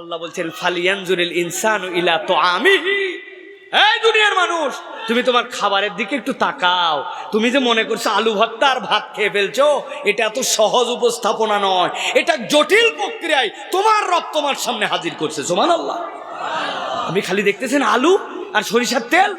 আল্লাহ বলছেন, ফালিয়ানজুরিল ইনসান ইলা তো আমি এই দুনিয়ার মানুষ, তুমি তোমার খাবারের দিকে একটু তাকাও। তুমি যে মনে করছ আলু ভর্তা আর ভাত খেয়ে ফেলছো, এটা এত সহজ উপস্থাপনা নয়। এটা জটিল প্রক্রিয়ায় তোমার রব তোমার সামনে হাজির করছে সোমান আল্লাহ আমি খালি দেখতেছেন আলু আর সরিষার তেল,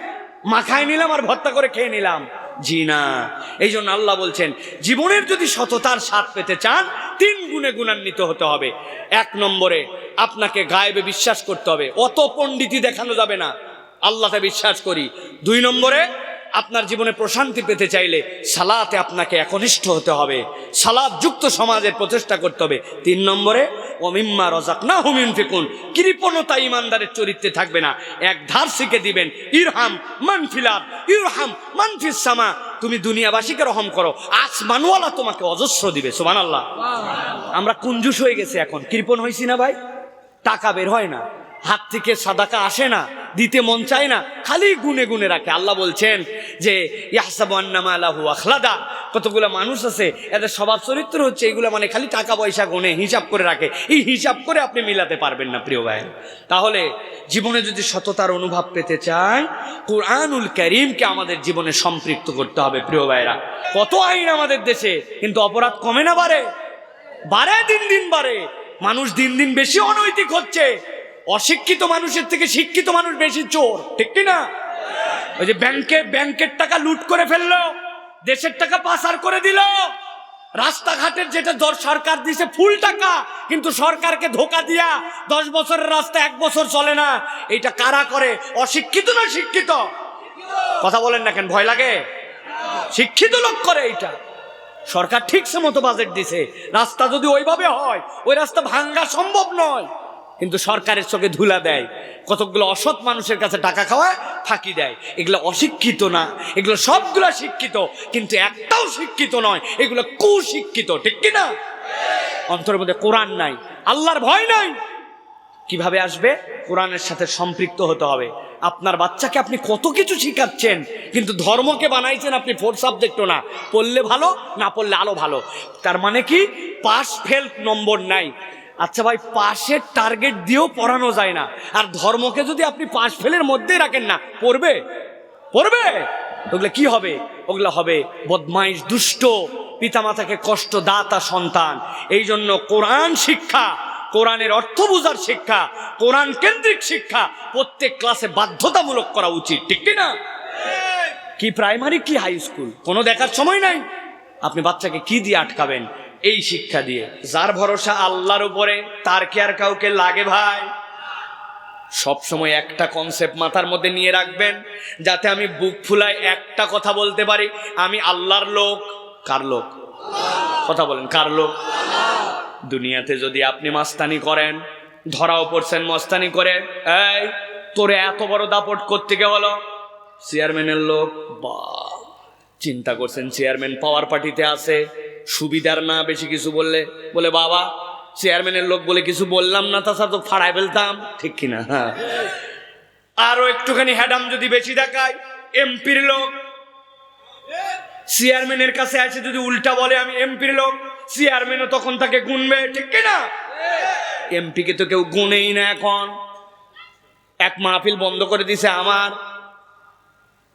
মাখায় নিলাম আর ভর্তা করে খেয়ে নিলাম। জি না। এই জন্য আল্লাহ বলছেন, জীবনের যদি সততার স্বাদ পেতে চান, তিন গুণে গুণান্বিত হতে হবে। এক নম্বরে, আপনাকে গায়েবে বিশ্বাস করতে হবে। অত পণ্ডিতি দেখানো যাবে না। আল্লাহতে বিশ্বাস করি। দুই নম্বরে আপনার জীবনে প্রশান্তি পেতে চাইলে সালাতে আপনাকে একনিষ্ঠ হতে হবে। সালাদ যুক্ত সমাজের প্রচেষ্টা করতে হবে। তিন নম্বরে অমিম্মা রজাক না হুমিন ফিকুন কৃপণতা ইমানদারের চরিত্রে থাকবে না। এক ধার শিখে দিবেন, ইরহাম মানফিলার ইরহাম মানফিস সামা। তুমি দুনিয়াবাসীকে রহম করো। আসমানওয়ালা তোমাকে অজস্র দিবে সোমান আল্লাহ আমরা কুঞ্জুস হয়ে গেছে এখন। কৃপণ হয়েছি না ভাই? টাকা বের হয় না। হাত থেকে সাদাকা আসে না। দিতে মন চায় না, খালি গুনে গুনে রাখে। আল্লাহ বলছেন যে ইয়াহসাবান্নামা কতগুলো মানুষ আছে, এদের স্বভাব চরিত্র হচ্ছে এইগুলো মানে খালি টাকা পয়সা গুনে হিসাব করে রাখে। এই হিসাব করে আপনি মিলাতে পারবেন না, প্রিয় ভাই তাহলে জীবনে যদি সততার অনুভব পেতে চাই কোরআনুল করিমকে আমাদের জীবনে সম্পৃক্ত করতে হবে, প্রিয় ভাইরা কত আইন আমাদের দেশে, কিন্তু অপরাধ কমে না বাড়ে। বাড়ে দিন দিন বাড়ে। মানুষ দিন দিন বেশি অনৈতিক হচ্ছে। অশিক্ষিত মানুষের থেকে শিক্ষিত মানুষ বেশি চোর, ঠিক না? ওই যে ব্যাংকে, ব্যাংকের টাকা লুট করে ফেলল, দেশের টাকা পাচার করে দিল। রাস্তাঘাটের যেটা সরকার দিছে ফুল টাকা, কিন্তু সরকারকে ধোকা দিয়া দশ বছরের রাস্তা এক বছর চলে না। এটা কারা করে? অশিক্ষিত না শিক্ষিত? কথা বলেন না কেন, ভয় লাগে? শিক্ষিত লোক করে এইটা। সরকার ঠিকসে মতো বাজেট দিছে। রাস্তা যদি ওইভাবে হয়, ওই রাস্তা ভাঙ্গা সম্ভব নয়। কিন্তু সরকারের চোখে ধুলা দেয়। কতগুলো অসৎ মানুষের কাছে টাকা খাওয়ায় ফাঁকি দেয়। এগুলো অশিক্ষিত না। এগুলো সবগুলো শিক্ষিত। কিন্তু একটাও শিক্ষিত নয়। এগুলো কুশিক্ষিত। ঠিক কি না অন্তরের মধ্যে কোরআন নাই। আল্লাহর ভয় নাই। কীভাবে আসবে? কোরআনের সাথে সম্পৃক্ত হতে হবে। আপনার বাচ্চাকে আপনি কত কিছু শিখাচ্ছেন, কিন্তু ধর্মকে বানাইছেন আপনি ফোর সাবজেক্টও না। পড়লে ভালো, না পড়লে আলো ভালো। তার মানে কি? পাস ফেল নম্বর নাই। আচ্ছা ভাই পাশের টার্গেট দিয়েও পড়ানো যায় না। আর ধর্মকে যদি আপনি পাশ ফেলের মধ্যেই রাখেন না পড়বে? পড়বে? ওগুলো কি হবে? ওগুলো হবে বদমাইশ দুষ্ট পিতামাতাকে কষ্ট দাতা সন্তান। এই জন্য কোরআন শিক্ষা কোরআনের অর্থ বোঝার শিক্ষা কোরআন কেন্দ্রিক শিক্ষা প্রত্যেক ক্লাসে বাধ্যতামূলক করা উচিত ঠিক কি না? কি প্রাইমারি কি হাই স্কুল কোনো দেখার সময় নাই। আপনি বাচ্চাকে কি দিয়ে আটকাবেন? এই শিক্ষা দিয়ে। যার ভরসা আল্লাহর উপরে, তার কি আর কাউকে লাগে ভাই? সব সময় একটা কনসেপ্ট মাথার মধ্যে নিয়ে রাখবেন, যাতে আমি বুক ফুলায় একটা কথা বলতে পারি, আমি আল্লাহর লোক। কার লোক? কথা বলেন, কার লোক? দুনিয়াতে যদি আপনি মাস্তানি করেন, ধরাও পড়ছেন মস্তানি করে, এই, তোরে এত বড় দাপট করতে গে হলো? চেয়ারম্যানের লোক বা চিন্তা করছেন চেয়ারম্যান পাওয়ার পার্টিতে আছে। সুবিধার না বেশি কিছু বললে, বলে, বাবা, চেয়ারম্যানের লোক বলে কিছু বললাম না, তাছাড়া তো ফাড়াই ফেলতাম। ঠিক কিনা? আরও একটুখানি হ্যাডাম যদি বেশি দেখায়, এমপির লোক। চেয়ারম্যানের কাছে আছে যদি উল্টা বলে, আমি এমপির লোক, চেয়ারম্যানও তখন তাকে গুনবে। ঠিক কিনা? এমপিকে তো কেউ গুনেই না এখন। এক মাহফিল বন্ধ করে দিছে আমার।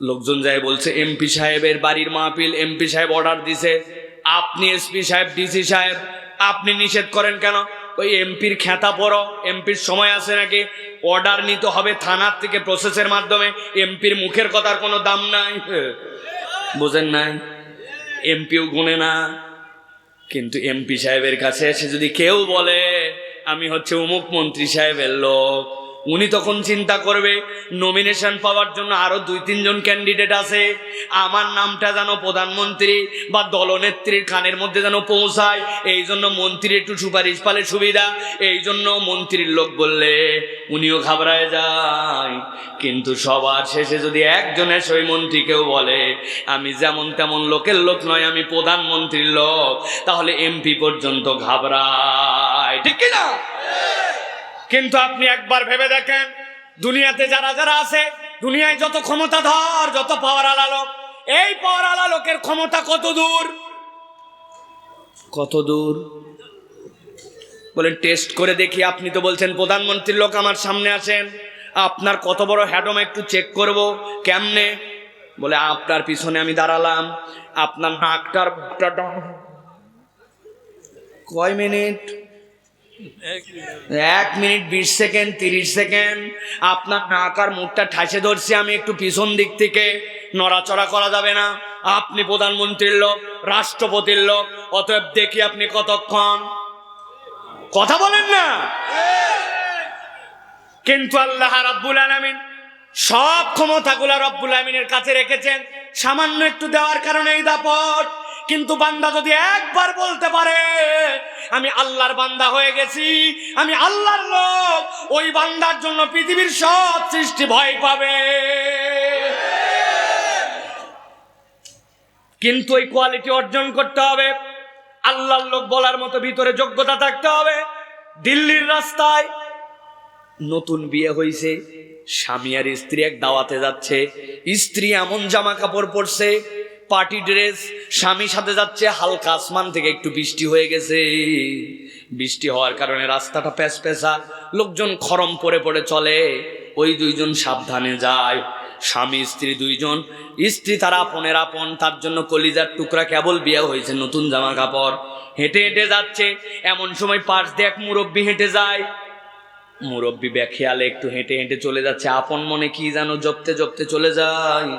লোকজন যায় বলছে, এমপি সাহেবের বাড়ির মাহফিল, এমপি সাহেব অর্ডার দিছে। আপনি এসপি সাহেব, ডিসি সাহেব, আপনি নিষেধ করেন কেন? ওই এমপির খেতা পড়ো, এমপির সময় আছে নাকি? অর্ডার নিতে হবে থানার থেকে প্রসেসের মাধ্যমে, এমপির মুখের কথার কোনো দাম নাই। বোঝেন নাই? এমপিও গুনে না। কিন্তু এমপি সাহেবের কাছে এসে যদি কেউ বলে, আমি হচ্ছে অমুক মন্ত্রী সাহেবের লোক উনি তখন চিন্তা করবে নমিনেশন পাওয়ার জন্য আরও দুই, তিনজন ক্যান্ডিডেট আছে। আমার নামটা যেন প্রধানমন্ত্রী বা দলনেত্রীর খানের মধ্যে যেন পৌঁছায়, এই জন্য মন্ত্রী একটু সুপারিশ পালে সুবিধা, এই জন্য মন্ত্রীর লোক বললে, উনিও ঘাবড়ায় যায়। কিন্তু সবার শেষে যদি একজনের সই মন্ত্রীকেও বলে, আমি যেমন তেমন লোকের লোক নয়, আমি প্রধানমন্ত্রীর লোক, তাহলে এমপি পর্যন্ত ঘাবড়ায়। ঠিক কি না কিন্তু আপনি একবার ভেবে দেখেন, দুনিয়াতে যারা যারা আছে, দুনিয়ায় যত ক্ষমতাধর, যত পাওয়ার আলা লোক এই পাওয়ার আলা লোকের ক্ষমতা কত দূর? কত দূর? বলেন টেস্ট করে দেখি, আপনি তো বলছেন প্রধানমন্ত্রীর লোক আমার সামনে আসেন, আপনার কত বড় হ্যাডম একটু চেক করব, কেমনে? বলে, আপনার পিছনে আমি দাঁড়ালাম, আপনার নাকটার কয় মিনিট? এক মিনিট বিশ সেকেন্ড, তিরিশ সেকেন্ড। আপনার নাক আর মুখটা ঠাসে ধরছি আমি একটু পিছন দিক থেকে। নড়াচড়া করা যাবে না। আপনি প্রধানমন্ত্রীর লোক, রাষ্ট্রপতির লোক, অতএব দেখি আপনি কতক্ষণ। কথা বলেন না? কিন্তু আল্লাহ রাব্বুল আলামিন সব ক্ষমতাগুলো রব্বুল আলমিনের কাছে রেখেছেন। সামান্য একটু দেওয়ার কারণে এই দাপট। কিন্তু বান্দা যদি একবার বলতে পারে, আমি আল্লাহর বান্দা হয়ে গেছি, আমি আল্লাহর লোক, ওই বান্দার জন্য পৃথিবীর সব সৃষ্টি ভয় পাবে। কিন্তু ওই কোয়ালিটি অর্জন করতে হবে, আল্লাহর লোক বলার মতো ভিতরে যোগ্যতা থাকতে হবে। দিল্লির রাস্তায় নতুন বিয়ে হয়েছে স্বামী আর স্ত্রী এক দাওয়াতে যাচ্ছে, স্ত্রী এমন জামা কাপড় পরছে পার্টি ড্রেস স্বামী সাথে যাচ্ছে, হালকা আসমান থেকে একটু বৃষ্টি হয়ে গেছে। বৃষ্টি হওয়ার কারণে রাস্তাটা প্যাস প্যাসা লোকজন খরম পরে পড়ে চলে। ওই দুইজন সাবধানে যায়। স্বামী, স্ত্রী দুইজন। স্ত্রী তার আপনের আপন, তার জন্য কলিজার টুকরা কেবল বিয়ে হয়েছে, নতুন জামা কাপড় হেঁটে হেঁটে যাচ্ছে। এমন সময় পাশ দিয়ে এক মুরব্বী হেঁটে যায়। মুরব্বী ব্যাখিয়ালে একটু হেঁটে হেঁটে চলে যাচ্ছে। আপন মনে কি যেন জপতে জপতে চলে যায়।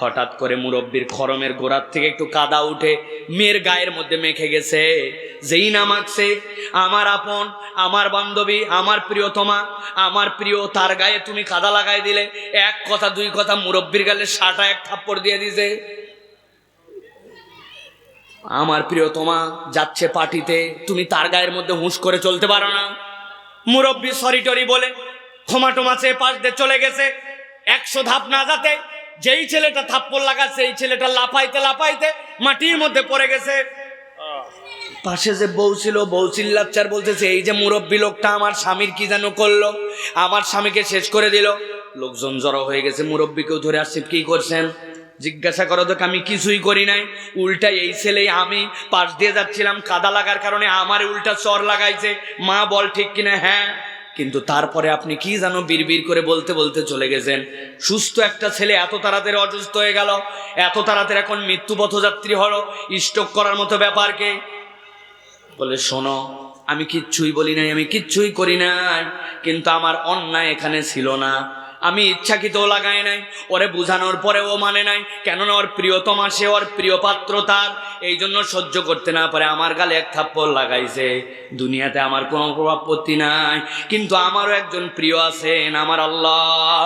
হঠাৎ করে মুরব্বীর খরমের গোড়ার থেকে একটু কাদা উঠে মেয়ের গায়ের মধ্যে মেখে গেছে। যেই না মাখছে আমার আপন, আমার বান্ধবী, আমার প্রিয়তমা, আমার প্রিয়, তার গায়ে তুমি কাদা লাগাই দিলে। এক কথা, দুই কথা মুরব্বীর গালে সাটা এক থাপ্পড় দিয়ে দিছে। আমার প্রিয়তমা যাচ্ছে পার্টিতে, তুমি তার গায়ের মধ্যে হুঁশ করে চলতে পারো না। মুরব্বী সরি টরি বলে, ক্ষমা টমা চেয়ে পাশ দিয়ে চলে গেছে। একশো ধাপ না যাতে যেই ছেলেটা থাপ্পড় লাগাচ্ছে এই ছেলেটা লাফাইতে লাফাইতে মাটির মধ্যে পড়ে গেছে। পাশে যে বউ ছিল, বউ চিল্লাচ্চার বলতেছে, এই যে মুরব্বী লোকটা আমার স্বামীর কি যেন করল? আমার স্বামীকে শেষ করে দিল। লোকজন জড়ো হয়ে গেছে। মুরব্বীকেও ধরে আসছে, কি করছেন? জিজ্ঞাসা করো তো, আমি কিছুই করি নাই। উল্টা এই ছেলেই আমি। পাশ দিয়ে যাচ্ছিলাম, কাদা লাগার কারণে আমার উল্টা চর লাগাইছে। মা বল ঠিক কিনা? হ্যাঁ। কিন্তু তারপরে আপনি কি জানো বিড়বিড় করে বলতে বলতে চলে গেছেন। সুস্থ একটা ছেলে এত তাড়াতাড়ি অসুস্থ হয়ে গেল। এত তাড়াতাড়ি এখন মৃত্যু পথযাত্রী হলো। স্ট্রোক করার মতো ব্যাপারকে বলে, শোনো, আমি কিচ্ছুই বলি নাই, আমি কিচ্ছুই করি নাই। কিন্তু আমার অন্যায় এখানে ছিল না। আমি ইচ্ছাকৃত লাগাই নাই, ওরে বুঝানোর পরে ও মানে নাই, কেননা ওর প্রিয়তমা সে ওর প্রিয় পাত্র তার এই জন্য সহ্য করতে না পারে, আমার গালে এক থাপ্পড় লাগাইছে, দুনিয়াতে আমার কোনো প্রভাবপত্তি নাই, কিন্তু আমারও একজন প্রিয় আছেন, আমার আল্লাহ।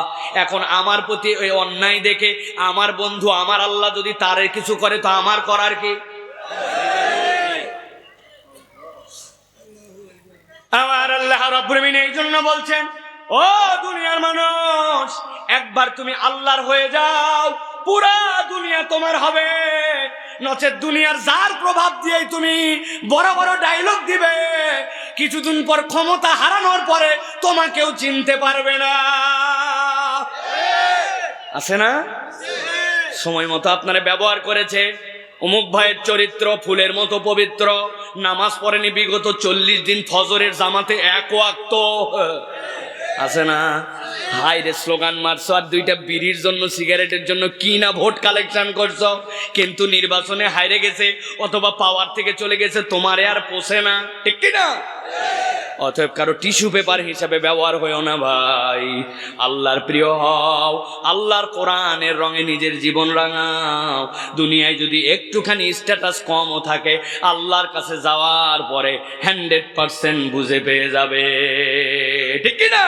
এখন আমার প্রতি ওই অন্যায় দেখে আমার বন্ধু, আমার আল্লাহ যদি তার কিছু করে, তো আমার করার কি? আমার আল্লাহ রব্বুরমিন এই জন্য বলছেন ও দুনিয়ার মানুষ, একবার তুমি আল্লাহর হয়ে যাও, পুরা দুনিয়া তোমার হবে। নচেত দুনিয়ার যার প্রভাব দিয়েই তুমি বড় বড় ডায়লগ দিবে। কিছুদিন পর ক্ষমতা হারানোর পরে তোমাকেও চিনতে পারবে না। আছে না? সময় মতো আপনারা ব্যবহার করেছে। অমুক ভাইয়ের চরিত্র ফুলের মতো পবিত্র। নামাজ পড়েনি বিগত চল্লিশ দিন ফজরের জামাতে এক ওয়াক্ত। আছে না? হাই রে, স্লোগান মারছো আর দুইটা বিড়ির জন্য, সিগারেটের জন্য কি না ভোট কালেকশন করছ? কিন্তু নির্বাচনে হাইরে গেছে, অথবা পাওয়ার থেকে চলে গেছে, তোমারে আর পোষে না। ঠিক কি না? অতএব কারও টিস্যু পেপার হিসাবে ব্যবহার হয়েও না ভাই। আল্লাহর প্রিয় হও, আল্লাহর কোরআনের রঙে নিজের জীবন রাঙাও। দুনিয়ায় যদি একটুখানি স্ট্যাটাস কমও থাকে, আল্লাহর কাছে যাওয়ার পরে হান্ড্রেড পার্সেন্ট বুঝে পেয়ে যাবে। ঠিক না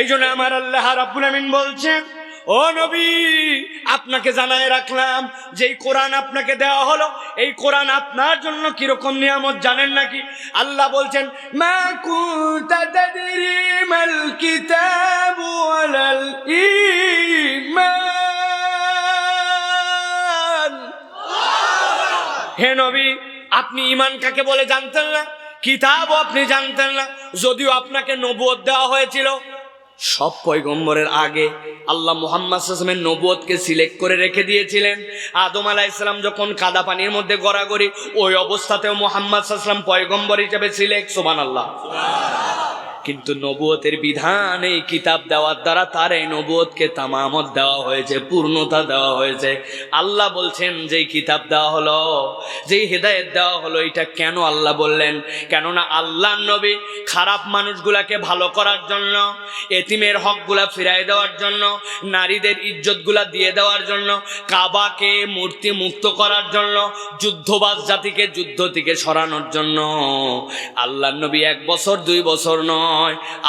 এই জন্য আমার আল্লাহ রাব্বুল আমিন বলছেন ও নবী, আপনাকে জানায় রাখলাম যে এই কোরআন আপনাকে দেওয়া হলো। এই কোরআন আপনার জন্য কীরকম নিয়ামত জানেন নাকি? আল্লাহ বলছেন, মা হে নবী, আপনি ইমান কাকে বলে জানতেন না? কিতাবও আপনি জানতেন না। যদিও আপনাকে নবুয়ত দেওয়া হয়েছিল সব পয়গম্বরের আগে আল্লাহ মোহাম্মদ আসলামের নবুয়তকে সিলেক্ট করে রেখে দিয়েছিলেন। আদম আলাহ ইসলাম যখন কাদা পানির মধ্যে গড়াগড়ি, ওই অবস্থাতেও মোহাম্মদ আসলাম পয়গম্বর হিসেবে সিলেক্ট। সোমান আল্লাহ কিন্তু নবুয়তের বিধান এই কিতাব দেওয়ার দ্বারা তার এই নবুয়তকে তামামত দেওয়া হয়েছে, পূর্ণতা দেওয়া হয়েছে। আল্লাহ বলছেন, যেই কিতাব দেওয়া হলো, যেই হেদায়েত দেওয়া হলো, এটা কেন আল্লাহ বললেন? কেননা আল্লাহ নবী খারাপ মানুষগুলাকে ভালো করার জন্য, এতিমের হকগুলা ফিরাই দেওয়ার জন্য, নারীদের ইজ্জতগুলা দিয়ে দেওয়ার জন্য, কাবাকে মূর্তি মুক্ত করার জন্য, যুদ্ধবাজ জাতিকে যুদ্ধ থেকে সরানোর জন্য। আল্লাহ নবী এক বছর, দুই বছর নয়।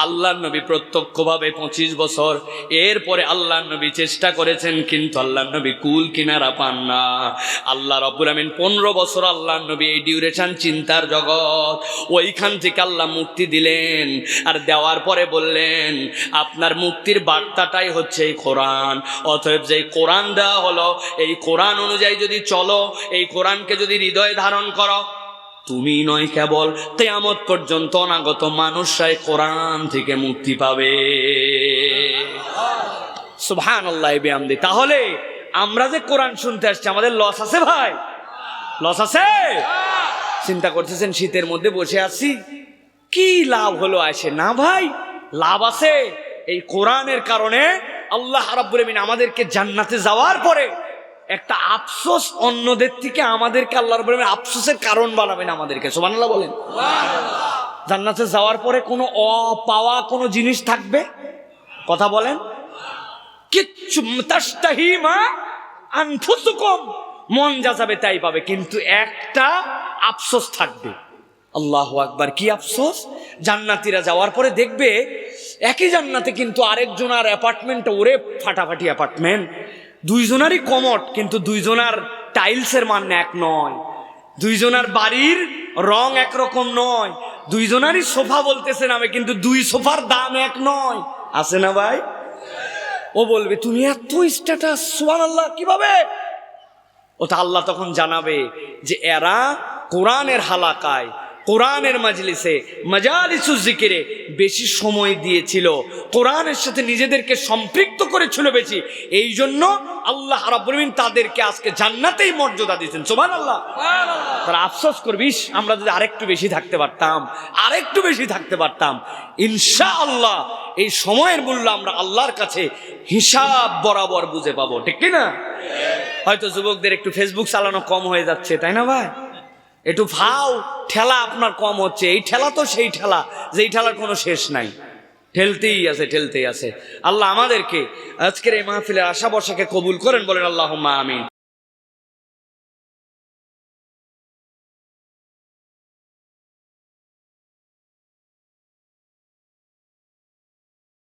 আল্লাহ নবী প্রত্যক্ষভাবে পঁচিশ বছর। এরপরে আল্লাহ নবী চেষ্টা করেছেন, কিন্তু আল্লাহ নবী কুল কিনারা পান না। আল্লাহ রব্বুল আমিন পনেরো বছর আল্লাহ নবী এই ডিউরেশন চিন্তার জগৎ। ওইখান থেকে আল্লাহ মুক্তি দিলেন, আর দেওয়ার পরে বললেন, আপনার মুক্তির বার্তাটাই হচ্ছে এই কোরআন। অতএব যে কোরআন দেওয়া হলো, এই কোরআন অনুযায়ী যদি চলো, এই কোরআনকে যদি হৃদয়ে ধারণ করো তুমি নয় কেবল তেয়ামত পর্যন্ত অনাগত মানুষরাই কোরআন থেকে মুক্তি পাবে। সুবহান আল্লাহ বেআমদি তাহলে আমরা যে কোরআন শুনতে আসছি, আমাদের লস আছে ভাই? লস আছে? চিন্তা করতেছেন, শীতের মধ্যে বসে আছি। কি লাভ হলো আসে না ভাই, লাভ আছে। এই কোরআনের কারণে আল্লাহ রাব্বুল আমাদেরকে জান্নাতে যাওয়ার পরে একটা আফসোস অন্যদের থেকে আমাদেরকে আল্লাহর আমিন আফসোসের কারণ বানাবেন আমাদেরকে সুবহানাল্লাহ বলেন। জান্নাতে যাওয়ার পরে কোনো অপাওয়া কোনো জিনিস থাকবে? কথা বলেন। কিচ্ছু মা আনফুসুকুম মন যা যাবে তাই পাবে কিন্তু একটা আফসোস থাকবে। আল্লাহ আকবার কি আফসোস? জান্নাতিরা যাওয়ার পরে দেখবে একই জান্নাতে কিন্তু আরেকজন আর অ্যাপার্টমেন্ট ওরে ফাটাফাটি অ্যাপার্টমেন্ট দুইজনারই কমট, কিন্তু দুইজনার টাইলসের মান এক নয়। দুইজনার বাড়ির রং একরকম নয়। দুইজনারই সোফা বলতেছে নামে কিন্তু দুই সোফার দাম এক নয়। আছে না ভাই? ও বলবে, তুমি এত স্ট্যাটাস সুবান আল্লাহ কীভাবে ওটা আল্লাহ তখন জানাবে যে এরা কোরআনের হালাকায়, কোরআনের মাজলিসে মজালিসু জিকিরে বেশি সময় দিয়েছিল। কোরআনের সাথে নিজেদেরকে সম্পৃক্ত করেছিল বেশি। এই জন্য আল্লাহ রাব্বুল তাদেরকে আজকে জান্নাতেই মর্যাদা দিয়েছেন। সোমান আল্লাহ তারা আফসোস করবিস আমরা যদি আরেকটু বেশি থাকতে পারতাম আরেকটু বেশি থাকতে পারতাম ইনশা আল্লাহ এই সময়ের মূল্য আমরা আল্লাহর কাছে হিসাব বরাবর বুঝে পাবো। ঠিক কি না হয়তো যুবকদের একটু ফেসবুক চালানো কম হয়ে যাচ্ছে তাই না ভাই? একটু ভাও, ঠেলা আপনার কম হচ্ছে। এই ঠেলা তো সেই ঠেলা, যেই ঠেলার কোনো শেষ নাই। ঠেলতেই আছে ঠেলতেই আছে। আল্লাহ আমাদেরকে আজকের এই মাহফিলের আশা বর্ষাকে কবুল করেন, বলেন আল্লাহ আমিন।